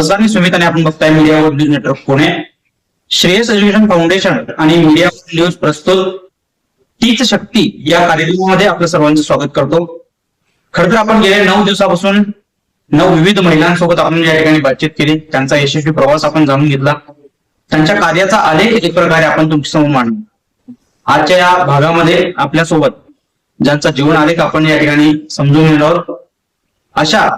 नमस्कार मी सुमित आणि आपण बघताय मीडियावर news network Pune. Shreyas education foundation आणि मीडिया न्यूज प्रस्तुत. तीच शक्ती या कार्यक्रमामध्ये आपलं सर्वांचं स्वागत करतो. खर तर आपण गेल्या नऊ दिवसापासून नऊ विविध महिलांसोबत आपण या ठिकाणी बातचीत केली. त्यांचा यशस्वी प्रवास आपण जाणून घेतला. त्यांच्या कार्याचा आलेख एक प्रकारे आपण तुमच्यासमोर मांडू. आजच्या या भागामध्ये आपल्यासोबत ज्यांचा जीवन आलेख आपण या ठिकाणी समजून घेणार आहोत अशा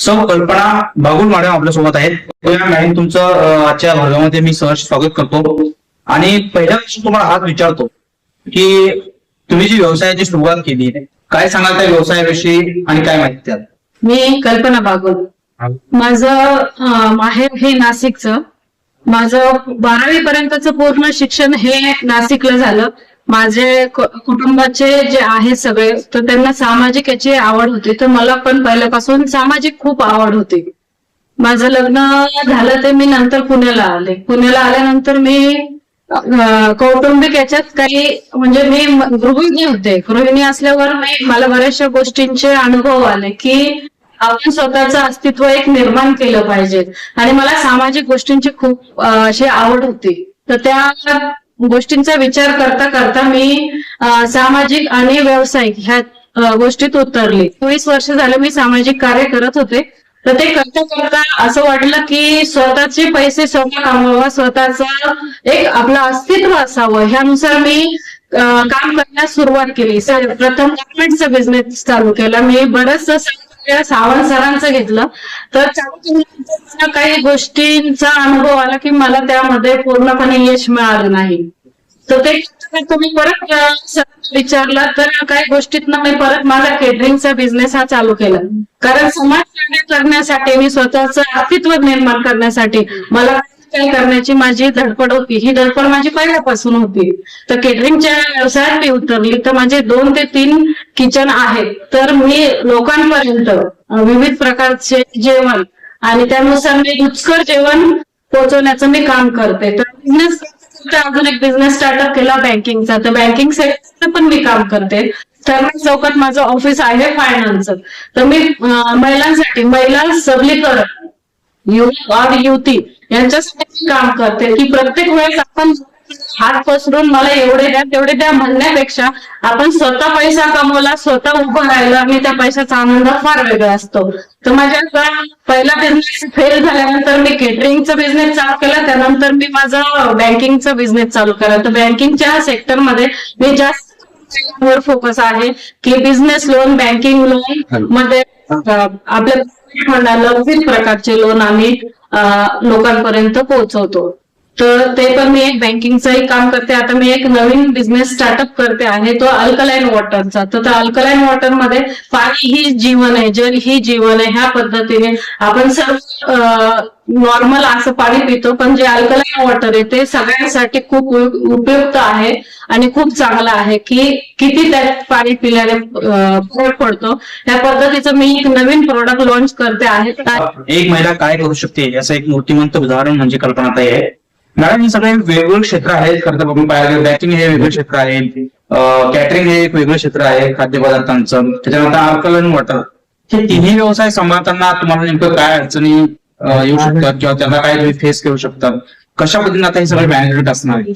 सौ कल्पना बागुल मॅडम आपल्यासोबत आहेत. मॅडम तुमचं आजच्या भागामध्ये मी सहर्ष स्वागत करतो. आणि पहिल्या गोष्ट तुम्हाला हाच विचारतो की तुम्ही जी व्यवसायाची सुरुवात केली काय सांगाल त्या व्यवसायाविषयी आणि काय माहिती त्यात? मी कल्पना बागुल. माझं माहेर हे नाशिकचं. माझं बारावी पर्यंतचं पूर्ण शिक्षण हे नाशिकला झालं. माझे कुटुंबाचे जे आहे सगळे तर त्यांना सामाजिक याची आवड होती. तर मला पण पहिल्यापासून सामाजिक खूप आवड होती. माझं लग्न झालं ते मी नंतर पुण्याला आले. पुण्याला आल्यानंतर मी कौटुंबिक याच्यात काही म्हणजे मी गृहिणी होते. गृहिणी असल्यावर मी मला बऱ्याचशा गोष्टींचे अनुभव आले की आपण स्वतःचं अस्तित्व एक निर्माण केलं पाहिजे. आणि मला सामाजिक गोष्टींची खूप अशी आवड होती. तर त्या गोष्टींचा विचार करता करता मी सामाजिक आणि व्यावसायिक ह्या गोष्टीत उतरले. चोवीस वर्ष झालं मी सामाजिक कार्य करत होते. तर ते करता करता असं वाटलं की स्वतःचे पैसे स्वतः कमवावा स्वतःचं एक आपलं अस्तित्व असावं. ह्यानुसार मी काम करण्यास सुरुवात केली. सर प्रथम गार्मेंटचा बिझनेस चालू केला. मी बरंचसं वेळा सावंत सरांचं घेतलं. तर चालू काही गोष्टींचा अनुभव आला की मला त्यामध्ये पूर्णपणे यश मिळालं नाही. तर ते तुम्ही परत विचारला तर काही गोष्टीतनं मी परत माझा केटरिंगचा बिझनेस हा चालू केला. कारण समाज कार्य करण्यासाठी मी स्वतःचं अस्तित्व निर्माण करण्यासाठी मला काही करण्याची माझी धडपड होती. ही धडपड माझी पहिल्यापासून होती. तर केटरिंगच्या व्यवसायात मी उतरली. तर माझे दोन ते तीन किचन आहेत तर मी लोकांपर्यंत विविध प्रकारचे जेवण आणि त्यानुसार मी रुचकर जेवण पोहोचवण्याचं मी काम करते. तर बिझनेस अजून एक बिझनेस स्टार्टअप केला बँकिंगचा तर बँकिंग सेक्टर पण मी काम करते. ठरवण चौकात माझं ऑफिस आहे फायनान्सचं तर मी महिलांसाठी महिला सबलीकरण युवक और युवती यांच्यासाठी काम करते की प्रत्येक वेळेस आपण हात पसरून मला एवढे द्या तेवढे द्या म्हणण्यापेक्षा आपण स्वतः पैसा कमवला स्वतः उभं राहिलं आणि त्या पैशाचा आनंद फार वेगळा असतो. तर माझ्या पहिला बिझनेस फेल झाल्यानंतर मी केटरिंगचा बिझनेस चालू केला त्यानंतर मी माझा बँकिंगचा बिझनेस चालू केला. तर बँकिंगच्या सेक्टरमध्ये मी जास्त वर फोकस आहे की बिझनेस लोन बँकिंग लोनमध्ये आपल्या फंडाला विविध प्रकारचे लोन आम्ही लोकांपर्यंत पोहोचवतो. तर ते पण मी एक बँकिंगचंही काम करते. आता मी एक नवीन बिझनेस स्टार्टअप करते आहे तो अल्कलाईन वॉटरचा तर त्या अल्कलाईन वॉटरमध्ये पाणी ही जीवन आहे जल ही जीवन आहे ह्या पद्धतीने आपण सर्व नॉर्मल असं पाणी पितो. पण जे अल्कलाईन वॉटर आहे ते सगळ्यांसाठी खूप उपयुक्त आहे आणि खूप चांगलं आहे की किती त्यात पाणी पिल्याने फरक पडतो. या पद्धतीचं मी एक नवीन प्रोडक्ट लॉन्च करते आहे. एक महिला काय करू शकते? याचं एक मूर्तिमंत उदाहरण म्हणजे कल्पनाताई आहे. मॅडम हे सगळे वेगवेगळे क्षेत्र आहेत खरं तर आपण पाहिलं बँकिंग हे वेगळं क्षेत्र आहे कॅटरिंग हे एक वेगळं क्षेत्र आहे खाद्यपदार्थांचं. त्याच्यानंतर आकलन वॉटर हे तिन्ही व्यवसाय सांभाळताना तुम्हाला नेमकं काय अडचणी येऊ शकतात किंवा त्यांना काय तुम्ही फेस करू शकतात? कशा पद्धतीने आता हे सगळं मॅनेजमेंट असणार आहे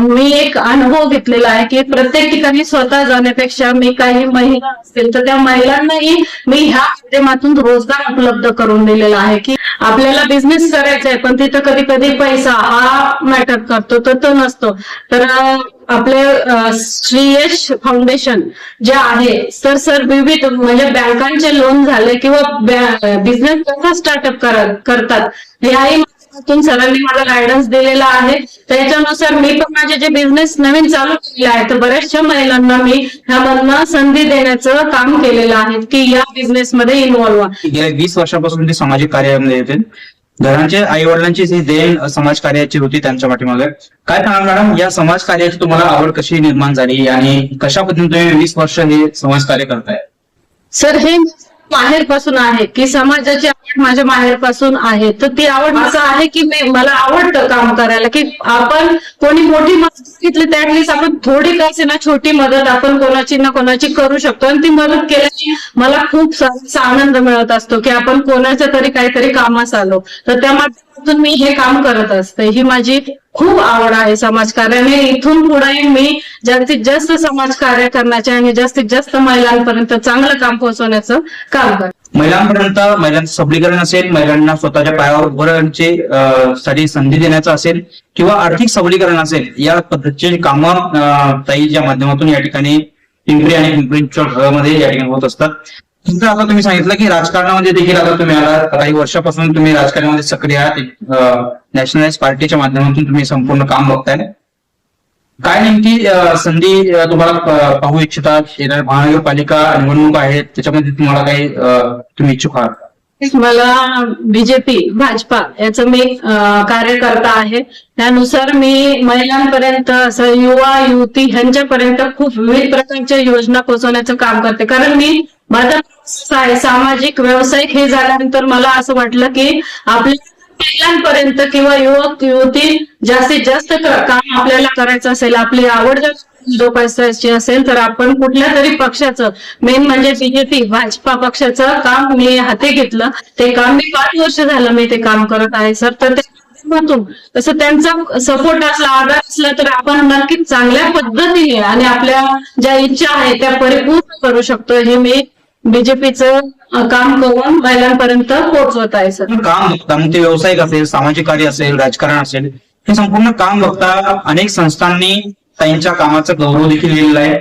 मी एक अनुभव घेतलेला आहे की प्रत्येक ठिकाणी स्वतः जाण्यापेक्षा मी काही महिला असतील तर त्या महिलांनाही मी ह्या माध्यमातून रोजगार उपलब्ध करून दिलेला आहे की आपल्याला बिझनेस करायचा आहे पण तिथं कधी कधी पैसा हा मॅटर करतो तर तो नसतो. तर आपले श्रीयश फाउंडेशन जे आहे तर सर विविध म्हणजे बँकांचे लोन झाले किंवा बिझनेस कसा स्टार्टअप करतात याही सरांनी मला गायडन्स दिलेला आहे. त्याच्यानुसार मी पण माझे जे बिझनेस नवीन चालू केले आहे तर बऱ्याचशा महिलांना मी ह्यामधनं संधी देण्याचं काम केलेलं आहे की या बिझनेस मध्ये इन्व्हॉल्व्ह व्हा. गेल्या वीस वर्षापासून ते सामाजिक कार्यामध्ये येते घरांचे आई वडिलांची जी देण समाज कार्याची होती त्यांच्या पाठीमागे. काय सांगा मॅडम या समाज कार्याची तुम्हाला आवड कशी निर्माण झाली आणि कशा पद्धतीने तुम्ही वीस वर्ष हे समाज कार्य करताय? सर हे माहेरपासून आहे की समाजाची आवड माझ्या माहेरपासून आहे. तर ती आवड असं आहे की मी मला आवडतं काम करायला की आपण कोणी मोठी मदत घेतली त्यातलीच आपण थोडी कसे ना छोटी मदत आपण कोणाची ना कोणाची करू शकतो. आणि ती मदत केल्याची मला खूप आनंद मिळत असतो की आपण कोणाच्या तरी काहीतरी कामास आलो. तर त्या माध्यमातून मी हे काम करत असते. ही माझी खूप आवड आहे समाजकार्याने. इथून पुढे मी जास्तीत जास्त समाजकार्य करण्याचे आणि जास्तीत जास्त महिलांपर्यंत चांगलं काम पोहोचवण्याचं काम करते. महिलांपर्यंत महिलांचं सबलीकरण असेल महिलांना स्वतःच्या पायावर उभं राहण्याची साठी संधी देण्याचं असेल किंवा आर्थिक सबलीकरण असेल या पद्धतीची कामं ताईच्या माध्यमातून या ठिकाणी पिंपरी आणि पिंपरी मध्ये या ठिकाणी होत असतात आता तुम्ही सांगितलं की राजकारणामध्ये देखील आता तुम्ही आला काही वर्षापासून तुम्ही राजकारणामध्ये सक्रिय आहात. नॅशनलाइज पार्टीच्या माध्यमातून तुम्ही संपूर्ण काम बघताय. काय नेमकी संधी तुम्हाला पाहू इच्छितात महानगरपालिका निवडणूक आहेत. त्याच्यामध्ये तुम्हाला काही तुम्ही इच्छुक आहात मला बीजेपी भाजपा याचं मी कार्यकर्ता आहे. त्यानुसार मी महिलांपर्यंत असं युवा युवती ह्यांच्यापर्यंत खूप विविध प्रकारच्या योजना पोहोचवण्याचं काम करते. कारण मी माझा आहे, सामाजिक व्यावसायिक हे झाल्यानंतर मला असं वाटलं की आपल्या महिलांपर्यंत किंवा युवक युवती जास्तीत जास्त काम आपल्याला करायचं असेल आपली आवड जर जोपासायची असेल तर आपण कुठल्या तरी पक्षाचं मेन म्हणजे बीजेपी भाजपा पक्षाचं काम मी हाती घेतलं. ते काम मी पाच वर्ष झालं मी ते काम करत आहे सर. तर ते तसं त्यांचा सपोर्ट असला आधार असला तर आपण नक्कीच चांगल्या पद्धतीने आणि आपल्या ज्या इच्छा आहेत त्या परिपूर्ण करू शकतो हे मी बीजेपीचं काम करून महिलांपर्यंत पोहोचवत आहे सर. काम बघता मग ते व्यावसायिक असेल सामाजिक कार्य असेल राजकारण असेल हे संपूर्ण काम बघता अनेक संस्थांनी त्यांच्या कामाचा गौरव देखील लिहिलेलं आहे.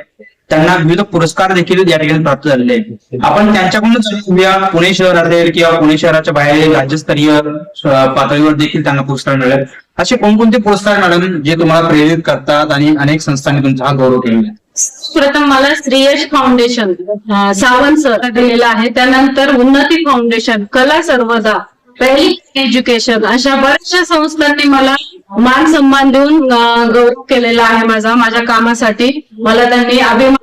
त्यांना विविध पुरस्कार देखील या ठिकाणी प्राप्त झालेले आहेत. आपण त्यांच्याकडूनच घेऊया पुणे शहर असेल किंवा पुणे शहराच्या बाहेर राज्यस्तरीय पातळीवर देखील त्यांना पुरस्कार मिळेल असे कोणकोणते पुरस्कार मॅडम जे तुम्हाला प्रेरित करतात आणि अनेक संस्थांनी तुमचा हा गौरव केलेला आहे? प्रथम मला श्रीयश फाउंडेशन सावंत सर दिलेलं आहे. त्यानंतर उन्नती फाउंडेशन कला सर्वदा पहिली एज्युकेशन अशा बऱ्याचशा संस्थांनी मला मान सन्मान देऊन गौरव केलेला आहे माझा माझ्या कामासाठी. मला त्यांनी अभिमान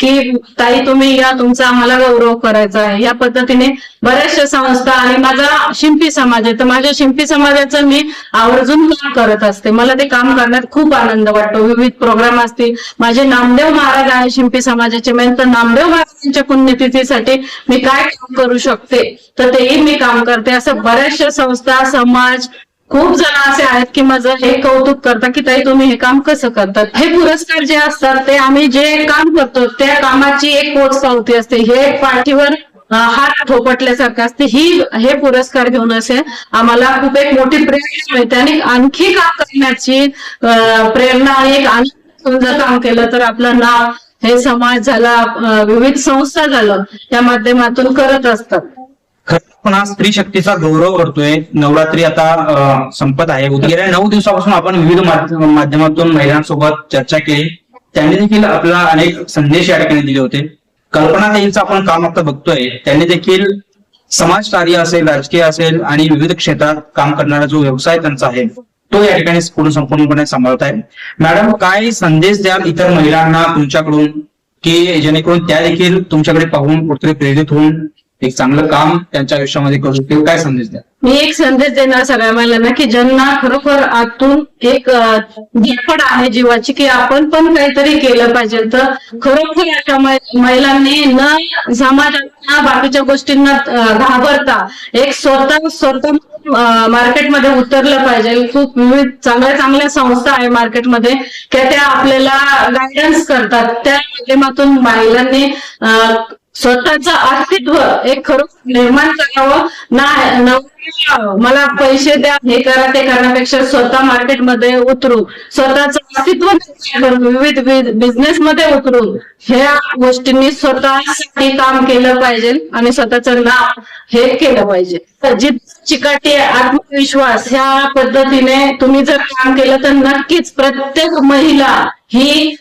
की ताई तुम्ही या तुमचा आम्हाला गौरव करायचा आहे. या पद्धतीने बऱ्याचशा संस्था आणि माझा शिंपी समाज आहे. तर माझ्या शिंपी समाजाचं मी आवर्जून काम करत असते. मला ते काम करण्यात खूप आनंद वाटतो. विविध प्रोग्राम असतील. माझे नामदेव महाराज आहे शिंपी समाजाचे मेन तर नामदेव महाराजांच्या पुण्यतिथीसाठी मी काय काम करू शकते? तर तेही मी काम करते. असं बऱ्याचशा संस्था समाज खूप जण असे आहेत की माझं हे कौतुक करतात की ताई तुम्ही हे काम कसं करतात? हे पुरस्कार जे असतात ते आम्ही जे काम करतो त्या कामाची एक पोचपावती असते. हे एक पाठीवर हात ठोपटल्यासारखं असते. ही हे पुरस्कार घेऊन असे आम्हाला खूप एक मोठी प्रेरणा मिळते. आणि आणखी काम करण्याची प्रेरणा आणि एक आनंद काम केलं तर आपलं नाव हे समाज झाला विविध संस्था झालं त्या माध्यमातून करत असतात. खरं हा स्त्री शक्तीचा गौरव करतोय नवरात्री आता संपत आहे. गेल्या नऊ दिवसापासून आपण विविध माध्यमातून महिलांसोबत चर्चा केली. त्यांनी देखील आपल्याला अनेक संदेश या ठिकाणी दिले होते. कल्पना ताईंचं आपण काम आता बघतोय. त्यांनी देखील समाजकार्य असेल राजकीय असेल आणि विविध क्षेत्रात काम करणारा जो व्यवसाय त्यांचा आहे तो या ठिकाणी पूर्ण संपूर्णपणे सांभाळत आहे. मॅडम काय संदेश द्याल इतर महिलांना तुमच्याकडून? की जेणेकरून त्या देखील तुमच्याकडे पाहून कुठेतरी प्रेरित होऊन एक चांगलं काम त्यांच्या आयुष्यामध्ये करू शकतील काय संदेश द्या मी एक संदेश देणार सगळ्या महिलांना की ज्यांना खरोखर आतून एक अं, धडपड आहे जीवाची की आपण पण काहीतरी केलं पाहिजे. तर खरोखर अशा महिलांनी न समाजात बाकीच्या गोष्टींना घाबरता एक स्वतः स्वतः मार्केटमध्ये उतरलं पाहिजे. खूप विविध चांगल्या चांगल्या संस्था आहे मार्केटमध्ये की त्या आपल्याला गायडन्स करतात. त्या माध्यमातून महिलांनी स्वतःचं अस्तित्व एक खरोखर निर्माण करावं. ना मला पैसे द्या हे करा ते करण्यापेक्षा स्वतः मार्केटमध्ये उतरू. स्वतःचं अस्तित्व विविध बिझनेस मध्ये उतरून. ह्या गोष्टींनी स्वतःसाठी काम केलं पाहिजे आणि स्वतःचं नाव हे केलं पाहिजे. तर जी चिकाटी आत्मविश्वास ह्या पद्धतीने तुम्ही जर काम केलं तर नक्कीच प्रत्येक महिला ही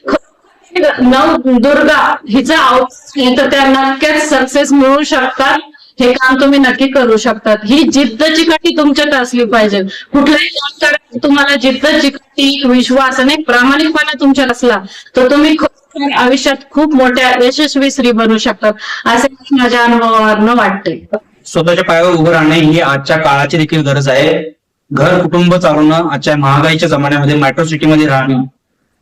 नव दुर्गा हिचा अवतार तर त्या नक्कीच सक्सेस मिळू शकतात. हे काम तुम्ही नक्की करू शकतात. ही जिद्द चिकाटी तुमच्यात असली पाहिजे. कुठल्याही काम करायचं तुम्हाला जिद्द चिकाटी विश्वास आणि प्रामाणिकपणा तुमच्यात असला तर तुम्ही आयुष्यात खूप मोठ्या यशस्वी स्त्री बनू शकतात. असे माझ्या अनुभवावरनं वाटते स्वतःच्या पायावर उभं राहणे ही आजच्या काळाची देखील गरज आहे. घर कुटुंब चालवणं आजच्या महागाईच्या जमान्यामध्ये मेट्रो सिटीमध्ये राहणं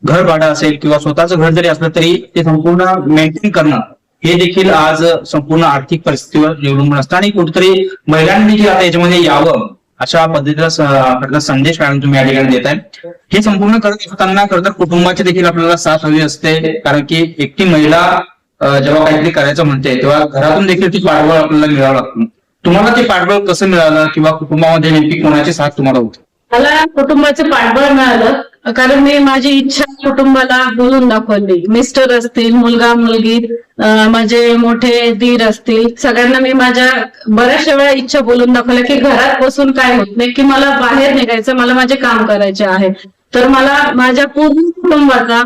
घर भाडं असेल किंवा स्वतःचं घर जरी असलं तरी ते संपूर्ण मेंटेन करणं हे देखील आज संपूर्ण आर्थिक परिस्थितीवर अवलंबून असतं. आणि कुठेतरी महिलांनी देखील आता याच्यामध्ये यावं अशा पद्धतीचा आपल्याला संदेश कारण तुम्ही या ठिकाणी देत आहे हे संपूर्ण करत असताना खरं तर कुटुंबाची देखील आपल्याला साथ हवी असते. कारण की एकटी महिला जेव्हा काहीतरी करायचं म्हणते तेव्हा घरातून देखील ती पाठबळ आपल्याला मिळावं लागतं. तुम्हाला ते पाठबळ कसं मिळालं किंवा कुटुंबामध्ये नेमकी कोणाची साथ तुम्हाला होती? मला कुटुंबाचं पाठबळ मिळालं. कारण मी माझी इच्छा कुटुंबाला बोलून दाखवली. मिस्टर असतील मुलगा मुलगी माझे मोठे दीर असतील सगळ्यांना मी माझ्या बऱ्याचशा वेळा इच्छा बोलून दाखवल्या की घरात बसून काय होत नाही की मला बाहेर निघायचं मला माझे काम करायचे आहे. तर मला माझ्या पूर्ण कुटुंबाचा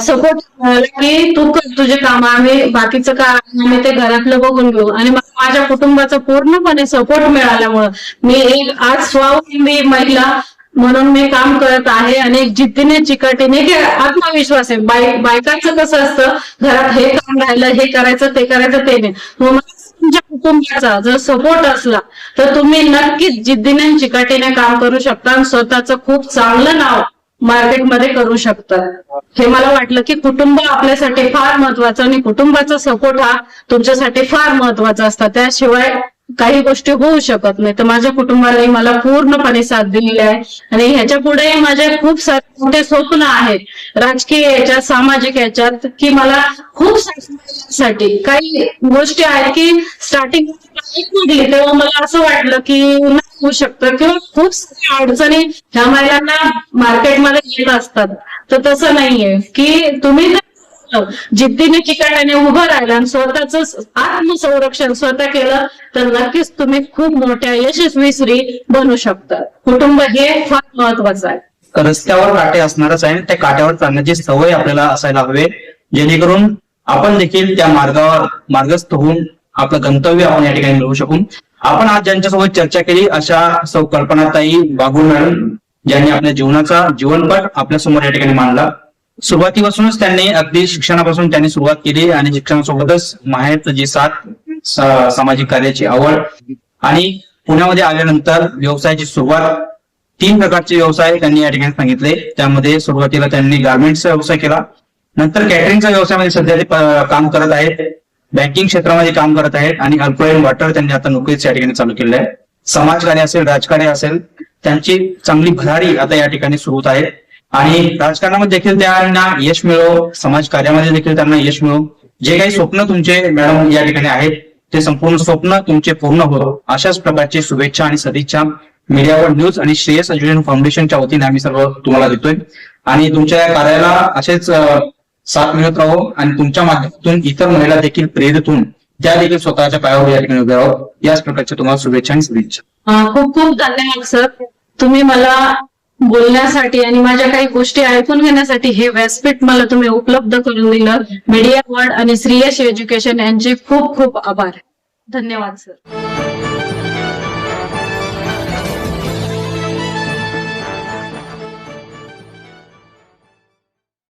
सपोर्ट मिळाला की तू कर तुझे काम आम्ही बाकीचं काय आम्ही ते घरातलं बघून घेऊ. आणि मला माझ्या कुटुंबाचा पूर्णपणे सपोर्ट मिळाल्यामुळं मी एक आज स्वावलंबी महिला म्हणून मी काम करत आहे आणि जिद्दीने चिकाटीने हे आत्मविश्वास आहे. बाय बायकांचं कसं असतं घरात हे काम राहिलं हे करायचं ते करायचं ते नाही. तुमच्या कुटुंबाचा जर सपोर्ट असला तर तुम्ही नक्कीच जिद्दीने चिकाटीने काम करू शकता आणि स्वतःचं खूप चांगलं नाव मार्केटमध्ये करू शकता. हे मला वाटलं की कुटुंब आपल्यासाठी फार महत्वाचं आणि कुटुंबाचा सपोर्ट हा तुमच्यासाठी फार महत्त्वाचा असता. त्याशिवाय काही गोष्टी होऊ शकत नाही. तर माझ्या कुटुंबाने मला पूर्णपणे साथ दिलेली आहे. आणि ह्याच्या पुढे माझे खूप सारे मोठे स्वप्न आहेत. राजकीय याच्यात सामाजिक याच्यात की मला खूप साठी काही गोष्टी आहेत की स्टार्टिंग निघली तेव्हा मला असं वाटलं की नाही होऊ शकतं किंवा खूप साऱ्या अडचणी ह्या महिलांना मार्केटमध्ये येत असतात. तर तसं नाहीये की तुम्ही जर जिद्दीने चिकाट्याने उभं राहिलं आणि स्वतःच आत्मसंरक्षण स्वतः केलं तर नक्कीच तुम्ही खूप मोठ्या यशस्वी स्त्री बनू शकता. कुटुंब हे फार महत्वाचं आहे. रस्त्यावर काटे असणारच आहे. त्या काट्यावर चालण्याची सवय आपल्याला असायला हवे जेणेकरून आपण देखील त्या मार्गावर मार्गस्थ होऊन आपलं गंतव्य आपण या ठिकाणी मिळवू शकू. आपण आज ज्यांच्यासोबत चर्चा केली अशा सौ कल्पनाताई बागू मॅडम ज्यांनी आपल्या जीवनाचा जीवनपट आपल्यासमोर या ठिकाणी मांडला. सुरुवातीपासूनच त्यांनी अगदी शिक्षणापासून त्यांनी सुरुवात केली आणि शिक्षणासोबतच माहेर जी साथ सामाजिक कार्याची आवड आणि पुण्यामध्ये आल्यानंतर व्यवसायाची सुरुवात तीन प्रकारचे व्यवसाय त्यांनी या ठिकाणी सांगितले. त्यामध्ये सुरुवातीला त्यांनी गार्मेंट्सचा व्यवसाय केला. नंतर कॅटरिंगचा व्यवसायामध्ये सध्या ते काम करत आहेत. बँकिंग क्षेत्रामध्ये काम करत आहेत आणि अल्कोहोल वॉटर त्यांनी आता नोकरीच या ठिकाणी चालू केलं आहे समाजकार्य असेल राजकार्य असेल त्यांची चांगली भरारी आता या ठिकाणी सुरू होत आहे. आणि राजकारणामध्ये देखील त्यांना यश मिळो समाज कार्यामध्ये देखील त्यांना यश मिळो. जे काही स्वप्न तुमचे मॅडम या ठिकाणी आहेत ते संपूर्ण स्वप्न तुमचे पूर्ण होतो अशाच प्रकारची शुभेच्छा आणि सदिच्छा मीडियावर न्यूज आणि श्रेयस एज्युकेशन फाउंडेशनच्या वतीने आम्ही सर्व तुम्हाला देतोय. आणि तुमच्या या कार्याला असेच साथ मिळत राहो आणि तुमच्या माध्यमातून इतर महिला देखील प्रेरित होऊन त्या देखील स्वतःच्या पायावर या ठिकाणी उभ्या याच प्रकारच्या तुम्हाला शुभेच्छा आणि सदिच्छा. खूप खूप धन्यवाद सर. तुम्ही मला बोलण्यासाठी आणि माझ्या काही गोष्टी ऐकून घेण्यासाठी हे व्यासपीठ मला तुम्ही उपलब्ध करून दिलं. मीडिया वर्ल्ड आणि श्रीयश एज्युकेशन यांचे खूप खूप आभार. धन्यवाद सर